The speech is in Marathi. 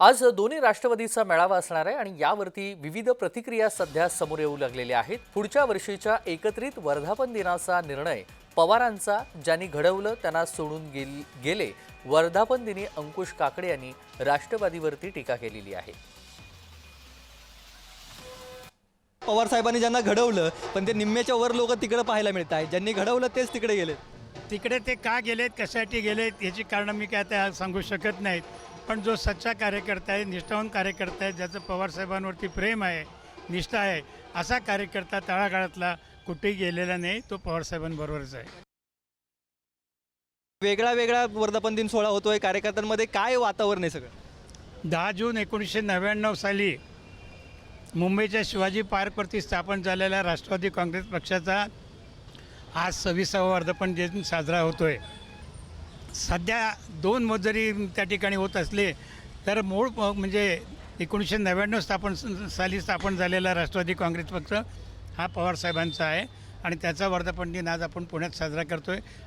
आज दोन्ही राष्ट्रवादीचा मेळावा असणार आहे आणि यावरती विविध प्रतिक्रिया सध्या समोर येऊ लागलेल्या आहेत. पुढच्या वर्षीच्या एकत्रित वर्धापन दिनाचा निर्णय पवारांचा ज्यांनी घडवलं त्यांना सोडून गेल गेले वर्धापन दिनी अंकुश काकडे यांनी राष्ट्रवादीवरती टीका केलेली आहे. पवार साहेबांनी ज्यांना घडवलं पण ते निम्म्याच्या वर लोक तिकडे पाहायला मिळत आहेत ज्यांनी घडवलं तेच तिकडे गेले तिकडे ते का गेलेत कशासाठी गेलेत याची कारणं मी काय आता सांगू शकत नाहीत. पण जो सच्चा कार्यकर्ता आहे निष्ठावान कार्यकर्ता आहे ज्याचं पवारसाहेबांवरती प्रेम आहे निष्ठा आहे असा कार्यकर्ता तळागाळातला कुठेही गेलेला नाही तो पवारसाहेबांबरोबरच आहे. वेगळा वेगळा वर्धापन दिन सोहळा होतोय कार्यकर्त्यांमध्ये काय वातावरण आहे सगळं? दहा जून एकोणीसशे नव्याण्णव साली मुंबईच्या शिवाजी पार्कवरती स्थापन झालेल्या राष्ट्रवादी काँग्रेस पक्षाचा आज सव्वीसावा वर्धापन दिन साजरा होतो आहे सध्या दोन मत जरी त्या ठिकाणी होत असले तर मूळ म्हणजे एकोणीसशे नव्याण्णव स्थापन साली स्थापन झालेला राष्ट्रवादी काँग्रेस पक्ष हा पवारसाहेबांचा आहे आणि त्याचा वर्धापन दिन आज आपण पुण्यात साजरा करतो आहे